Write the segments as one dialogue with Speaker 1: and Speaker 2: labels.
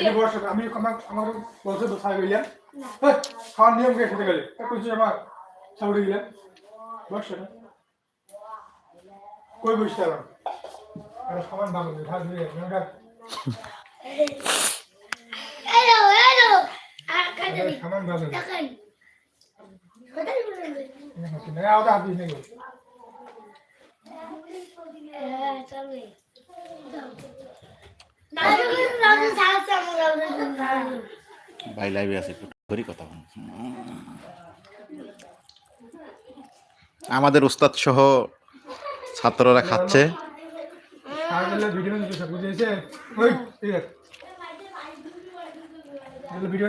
Speaker 1: আমি
Speaker 2: বর্ষা আমি আমার আমার বলছে তো খাই গেলাম হ্যাঁ খাওয়ার নিয়ম কে খেতে গেলে? তা আমার সাউরি গেলাম বর্ষা কই বসতে ভালো দিয়ে ভাত দিয়ে
Speaker 3: ভাই লাইভে আছে একটু কথা আমাদের উস্তাদ সহ ছাত্ররা খাচ্ছে।
Speaker 2: ভিডিও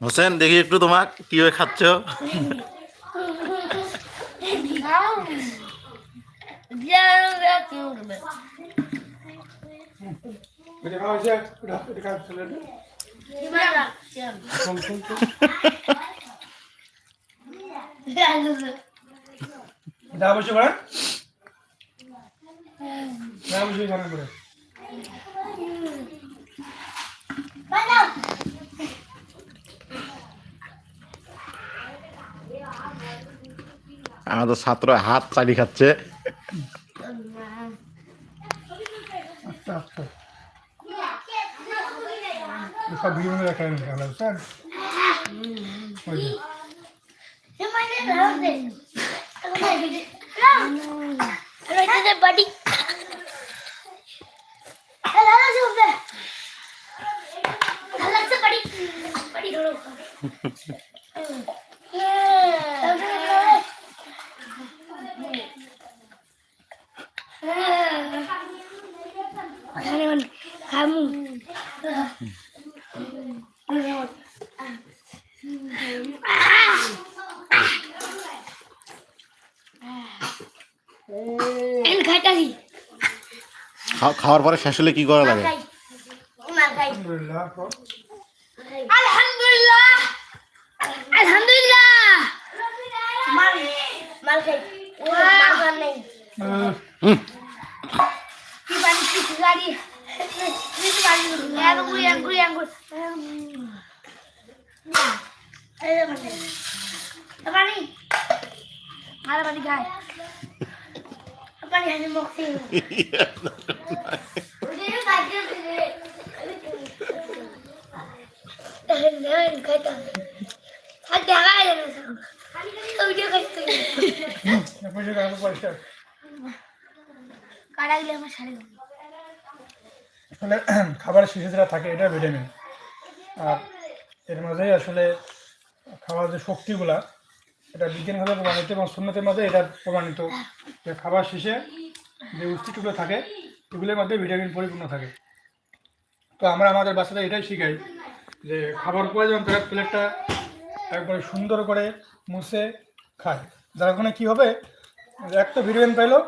Speaker 3: হোসেন দেখি একটু তোমাক খাচ্ছ?
Speaker 2: করে? দা বসে করে।
Speaker 3: আমাদের ছাত্র হাত চালি খাচ্ছে।
Speaker 2: আচ্ছা আচ্ছা
Speaker 3: খাওয়ার পরে শেষ হলে কি করা লাগে?
Speaker 1: খাই। মার খাই
Speaker 2: আলহামদুলিল্লাহ
Speaker 1: মার খাই কারও গেলে আমার শাড়ি
Speaker 2: আসলে খাবারের শেষে যেটা থাকে এটা ভিটামিন আর এর মাঝেই আসলে খাওয়ার যে শক্তিগুলা, এটা বিজ্ঞানভাবে প্রমাণিত এবং সুন্নতের মাঝে এটা প্রমাণিত যে খাবার শেষে যে পুষ্টিগুলো থাকে, এগুলোর মধ্যে ভিটামিন পরিপূর্ণ থাকে। তো আমরা আমাদের বাচ্চাদের এটাই শিখাই যে খাবার পরে যখন প্লেট প্লেটটা একবারে সুন্দর করে মুছে খায়, যার ওখানে কী হবে? এক তো ভিটামিন পাইলো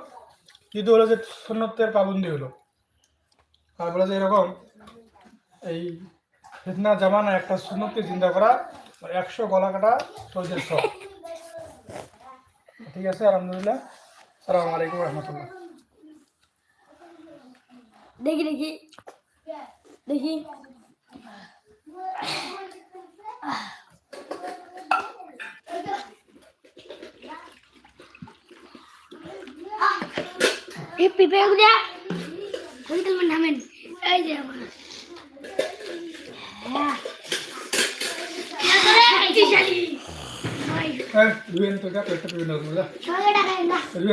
Speaker 2: কিন্তু হলো যে সুন্নতের পাবন্দি হলো। বলে যে এরকম এই ফিতনা জামানা একটা সুন্নতকে চিন্তা করা আর একশো গলা কাটা সৌদের সব ঠিক আছে, আলহামদুলিল্লাহ। সালাম আলাইকুম রহমতুল্লাহ।
Speaker 1: দেখি দেখি। দেখি। এই পিঁপড়ে গুলা হইতে নামেন? এই যে আমার হ্যাঁ এই যে শালি
Speaker 2: হ্যাঁ দুই তো যা পেটটা পেয়ে না
Speaker 1: সবাই টাকা না